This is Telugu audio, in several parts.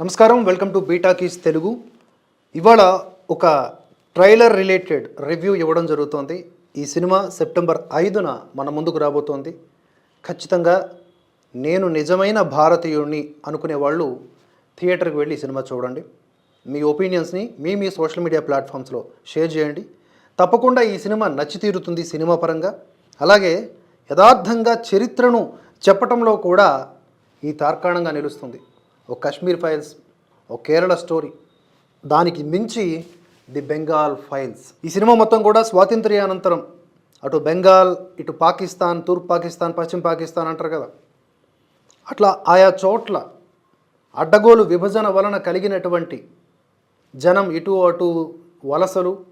నమస్కారం వెల్కమ్ టు బీటాకీస్ తెలుగు. ఇవాళ ఒక ట్రైలర్ రిలేటెడ్ రివ్యూ ఇవ్వడం జరుగుతోంది. ఈ సినిమా సెప్టెంబర్ ఐదున మన ముందుకు రాబోతోంది. ఖచ్చితంగా నేను నిజమైన భారతీయుడిని అనుకునే వాళ్ళు థియేటర్కి వెళ్ళి ఈ సినిమా చూడండి. మీ ఒపీనియన్స్ని మీ మీ సోషల్ మీడియా ప్లాట్ఫామ్స్లో షేర్ చేయండి. తప్పకుండా ఈ సినిమా నచ్చి తీరుతుంది సినిమా పరంగా. అలాగే యథార్థంగా చరిత్రను చెప్పటంలో కూడా ఈ తార్కాణంగా నిలుస్తుంది. ఒక కాశ్మీర్ ఫైల్స్ ఒక కేరళ స్టోరీ. దానికి మించి ది బెంగాల్ ఫైల్స్. ఈ సినిమా మొత్తం కూడా స్వాతంత్ర్యానంతరం. అటు బెంగాల్ ఇటు పాకిస్తాన్ తూర్పు పాకిస్తాన్ పశ్చిమ పాకిస్తాన్ అంటారు కదా. అట్లా ఆయా చోట్ల అడ్డగోలు విభజన వలన కలిగినటువంటి జనం ఇటు అటు వలసలు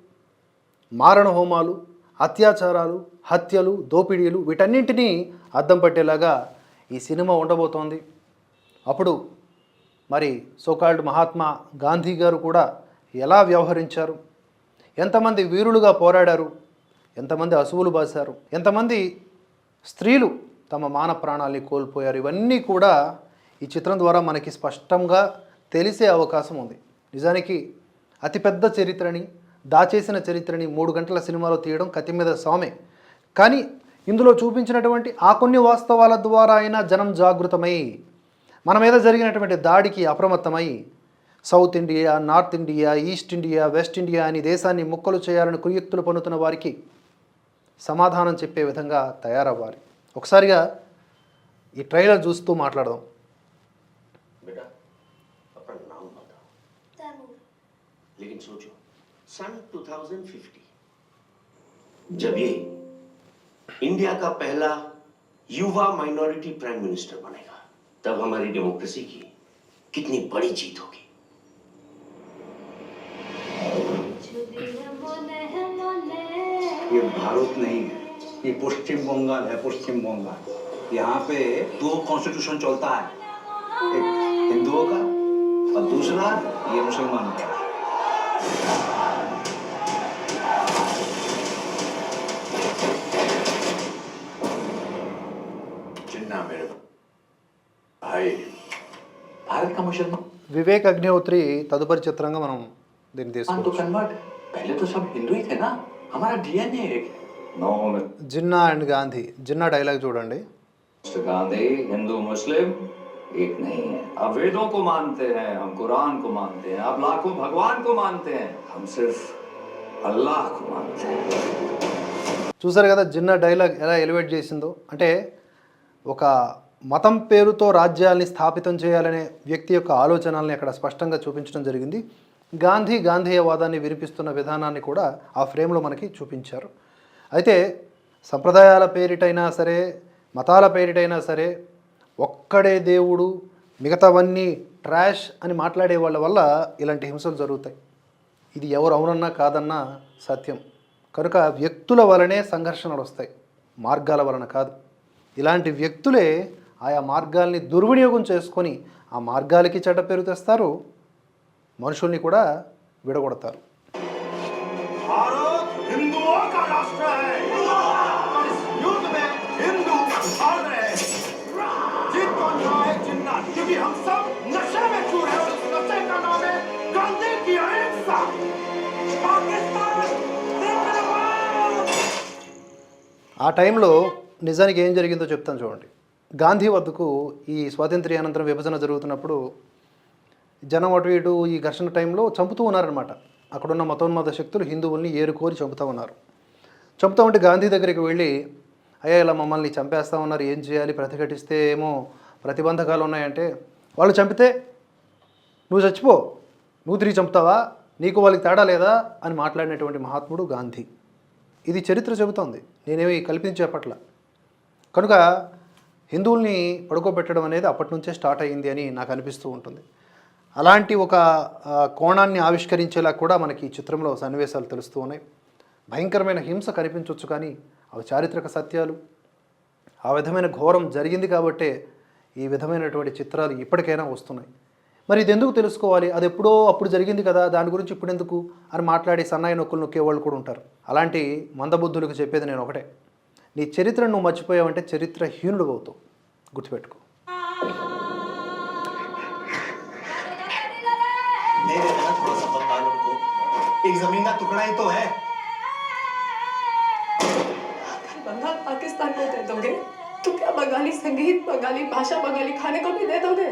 మారణ హోమాలు అత్యాచారాలు హత్యలు దోపిడీలు వీటన్నింటినీ అద్దం పట్టేలాగా ఈ సినిమా ఉండబోతోంది. అప్పుడు మరి సోకాల్డ్ మహాత్మా గాంధీ గారు కూడా ఎలా వ్యవహరించారు? ఎంతమంది వీరులుగా పోరాడారు? ఎంతమంది అసువులు బాశారు? ఎంతమంది స్త్రీలు తమ మాన ప్రాణాల్ని కోల్పోయారు? ఇవన్నీ కూడా ఈ చిత్రం ద్వారా మనకి స్పష్టంగా తెలిసే అవకాశం ఉంది. నిజానికి అతిపెద్ద చరిత్రని దాచేసిన చరిత్రని మూడు గంటల సినిమాలో తీయడం కత్తి మీద స్వామే కానీ ఇందులో చూపించినటువంటి ఆ కొన్ని వాస్తవాల ద్వారా అయినా జనం జాగృతమై మన మీద జరిగినటువంటి దాడికి అప్రమత్తమై south India north India east India west India అని దేశాన్ని ముక్కలు చేయాలని కుయుక్తులు పన్నుతున్న వారికి సమాధానం చెప్పే విధంగా తయారవ్వాలి ఒకసారిగా ఈ ట్రైలర్ చూస్తూ మాట్లాడదాం बेटा अपना नाम बताओ लेकिन सोचो सन 2050 जब ये इंडिया का पहला युवा माइनॉरिटी प्राइम मिनिस्टर बनेगा तब हमारी डेमोक्रेसी की कितनी बड़ी जीत होगी। ये भारत नहीं है, ये पश्चिम बंगाल है, पश्चिम बंगाल। यहाँ पे दो कॉन्स्टिट्यूशन चलता है, एक हिंदुओं का और दूसरा ये मुसलमानों का। भारत का मुसलमान వివేక్ అగ్నిహోత్రి తదుపరి చిత్రంగా మనం దీన్ని तो తీసుకోవచ్చు कन्वर्ट पहले तो सब हिंदू ही थे ना हमारा डीएनए एक है नौ में జిన్నా అండ్ గాంధీ జిన్నా డైలాగ్ చూడండి मिस्टर गांधी हिंदू मुस्लिम एक नहीं है आप वेदों को मानते हैं हम कुरान को मानते हैं आप लाखों भगवान को मानते हैं हम सिर्फ अल्लाह को मानते हैं చూసారు కదా జిన్నా డైలాగ్ ఎలా ఎలివేట్ చేసిందో అంటే ఒక మతం పేరుతో రాజ్యాల్ని స్థాపితం చేయాలనే వ్యక్తి యొక్క ఆలోచనల్ని అక్కడ స్పష్టంగా చూపించడం జరిగింది. గాంధీ గాంధేయవాదాన్ని వినిపిస్తున్న విధానాన్ని కూడా ఆ ఫ్రేమ్లో మనకి చూపించారు. అయితే సంప్రదాయాల పేరిటైనా సరే మతాల పేరిటైనా సరే ఒక్కడే దేవుడు మిగతావన్నీ ట్రాష్ అని మాట్లాడే వాళ్ళ వల్ల ఇలాంటి హింసలు జరుగుతాయి. ఇది ఎవరు అవునన్నా కాదన్నా సత్యం. కనుక వ్యక్తుల వలనే సంఘర్షణలు వస్తాయి. మార్గాల వలన కాదు. ఇలాంటి వ్యక్తులే ఆయా మార్గాల్ని దుర్వినియోగం చేసుకొని ఆ మార్గాలకి చెడ్డ పేరు తెస్తారు. మనుషుల్ని కూడా విడగొడతారు. ఆ టైంలో నిజానికి ఏం జరిగిందో చెప్తాను చూడండి. గాంధీ వద్దకు ఈ స్వాతంత్ర్యానంతరం విభజన జరుగుతున్నప్పుడు జనం అటు ఇటు ఈ ఘర్షణ టైంలో చంపుతూ ఉన్నారనమాట అక్కడున్న మతోన్మాద శక్తులు హిందువుల్ని ఏరుకోరి చంపుతూ ఉన్నారు. చంపుతా ఉంటే గాంధీ దగ్గరికి వెళ్ళి అయ్యా ఇలా మమ్మల్ని చంపేస్తా ఉన్నారు ఏం చేయాలి ప్రతిఘటిస్తే ఏమో ప్రతిబంధకాలు ఉన్నాయంటే వాళ్ళు చంపితే నువ్వు చచ్చిపో నువ్వు తిరిగి చంపుతావా నీకు వాళ్ళకి తేడా లేదా? అని మాట్లాడినటువంటి మహాత్ముడు గాంధీ. ఇది చరిత్ర చెబుతోంది. నేనేమి కల్పించి చెప్పట్ల కనుక హిందువుల్ని పడుకోబెట్టడం అనేది అప్పటి నుంచే స్టార్ట్ అయ్యింది అని నాకు అనిపిస్తూ ఉంటుంది. అలాంటి ఒక కోణాన్ని ఆవిష్కరించేలా కూడా మనకి ఈ చిత్రంలో సన్నివేశాలు తెలుస్తూ ఉన్నాయి. భయంకరమైన హింస కనిపించవచ్చు కానీ అవి చారిత్రక సత్యాలు. ఆ విధమైన ఘోరం జరిగింది కాబట్టే ఈ విధమైనటువంటి చిత్రాలు ఇప్పటికైనా వస్తున్నాయి. మరి ఇది ఎందుకు తెలుసుకోవాలి? అది ఎప్పుడో అప్పుడు జరిగింది కదా దాని గురించి ఇప్పుడు ఎందుకు? అని మాట్లాడి సన్నాయి నొక్కులు నొక్కేవాళ్ళు కూడా ఉంటారు. అలాంటి మందబుద్ధులకు చెప్పేది నేను ఒకటే. నీ చరిత్రను నువ్వు మర్చిపోయావంటే చరిత్రహీనుడు అవుతావు గుర్తుపెట్టుకో सा बंगाल उनको एक जमीन का टुकड़ा ही तो है अगर बंगाल पाकिस्तान को दे दोगे तो क्या बंगाली संगीत बंगाली भाषा बंगाली खाने को भी दे दोगे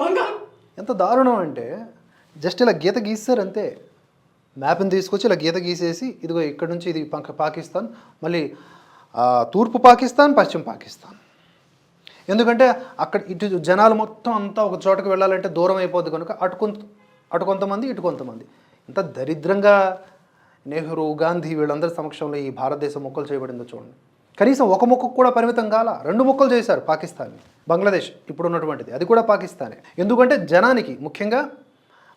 बंगाल ఎంత దారుణం అంటే జస్ట్ ఇలా గీత గీస్తారు అంతే మ్యాప్ని తీసుకొచ్చి ఇలా గీత గీసేసి ఇదిగో ఇక్కడ నుంచి ఇది పక్క పాకిస్తాన్ మళ్ళీ ఆ, తూర్పు పాకిస్తాన్ పశ్చిమ పాకిస్తాన్. ఎందుకంటే అక్కడ ఇటు జనాలు మొత్తం అంతా ఒక చోటకు వెళ్ళాలంటే దూరం అయిపోద్ది కనుక అటు కొంత అటు కొంతమంది ఇటు కొంతమంది. ఇంత దరిద్రంగా నెహ్రూ గాంధీ వీళ్ళందరి సమక్షంలో ఈ భారతదేశం మొక్కలు చేయబడిందో చూడండి. కనీసం ఒక మొక్కకు కూడా పరిమితం కాల రెండు మొక్కలు చేశారు పాకిస్తాన్ని బంగ్లాదేశ్ ఇప్పుడు ఉన్నటువంటిది అది కూడా పాకిస్తానే. ఎందుకంటే జనానికి ముఖ్యంగా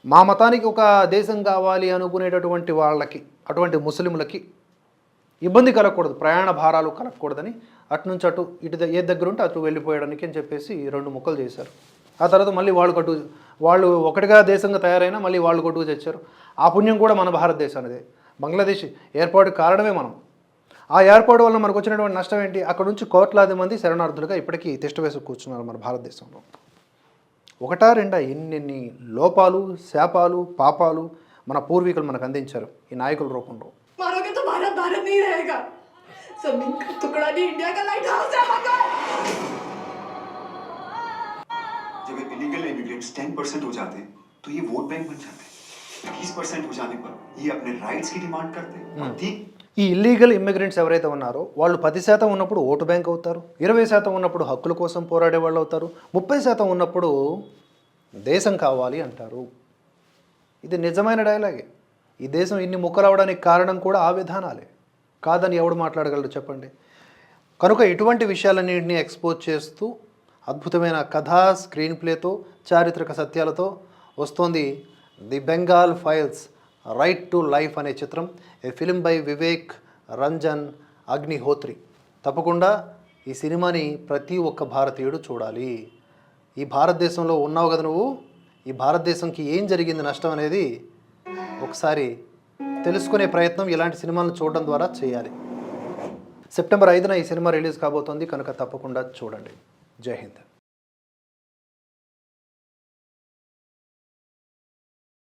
మా మతానికి ఒక దేశం కావాలి అనుకునేటటువంటి వాళ్ళకి అటువంటి ముస్లింలకి ఇబ్బంది కలగకూడదు ప్రయాణ భారాలు కలగకూడదని. అటు నుంచి అటు ఇటు ఏ దగ్గర ఉంటే అటు వెళ్ళిపోయడానికి అని చెప్పేసి రెండు ముక్కలు చేశారు. ఆ తర్వాత మళ్ళీ వాళ్ళు కట్టు వాళ్ళు ఒకటిగా దేశంగా తయారైనా మళ్ళీ వాళ్ళు కొట్టుకు తెచ్చారు. ఆ పుణ్యం కూడా మన భారతదేశానిదే. బంగ్లాదేశ్ ఏర్పాటు కారణమే మనం. ఆ ఏర్పాటు వల్ల మనకు వచ్చినటువంటి నష్టం ఏంటి? అక్కడ నుంచి కోట్లాది మంది శరణార్థులుగా ఇప్పటికీ తిష్టవేసి కూర్చున్నారు మన భారతదేశంలో. ఒకటా రెండా ఎన్నెన్ని లోపాలు శాపాలు పాపాలు మన పూర్వీకులు మనకు అందించారు ఈ నాయకుల రూపంలో. मारोगे तो भारत भारत नहीं रहेगा जमीन का टुकड़ा नहीं इंडिया का लाइट हाउस है बंगाल जब इलीगल इमिग्रेंट्स 10 परसेंट हो जाते हैं तो ये वोट बैंक बन जाते हैं 20 परसेंट हो जाने पर ये अपने राइट्स की डिमांड करते हैं और ठीक ఈ ఇల్లీగల్ ఇమ్మిగ్రెంట్స్ ఎవరైతే ఉన్నారో వాళ్ళు పది శాతం ఉన్నప్పుడు ఓటు బ్యాంక్ అవుతారు ఇరవై శాతం ఉన్నప్పుడు హక్కుల కోసం పోరాడే వాళ్ళు అవుతారు ముప్పై శాతం ఉన్నప్పుడు దేశం కావాలి అంటారు ఇది నిజమైన డైలాగే ఈ దేశం ఇన్ని ముక్కలవడానికి కారణం కూడా ఆ విధానాలే. కాదని ఎవడు మాట్లాడగలరు చెప్పండి? కనుక ఇటువంటి విషయాలన్నింటినీ ఎక్స్పోజ్ చేస్తూ అద్భుతమైన కథ స్క్రీన్ ప్లేతో చారిత్రక సత్యాలతో వస్తోంది the Bengal files right to life అనే చిత్రం. A film by Vivek Ranjan Agnihotri తప్పకుండా ఈ సినిమాని ప్రతి ఒక్క భారతీయుడు చూడాలి. ఈ భారతదేశంలో ఉన్నావు కదా నువ్వు? ఈ భారతదేశంకి ఏం జరిగింది నష్టం అనేది ఒకసారి తెలుసుకునే ప్రయత్నం ఇలాంటి సినిమాలను చూడడం ద్వారా చేయాలి. సెప్టెంబర్ ఐదున ఈ సినిమా రిలీజ్ కాబోతోంది కనుక తప్పకుండా చూడండి. జై హింద్.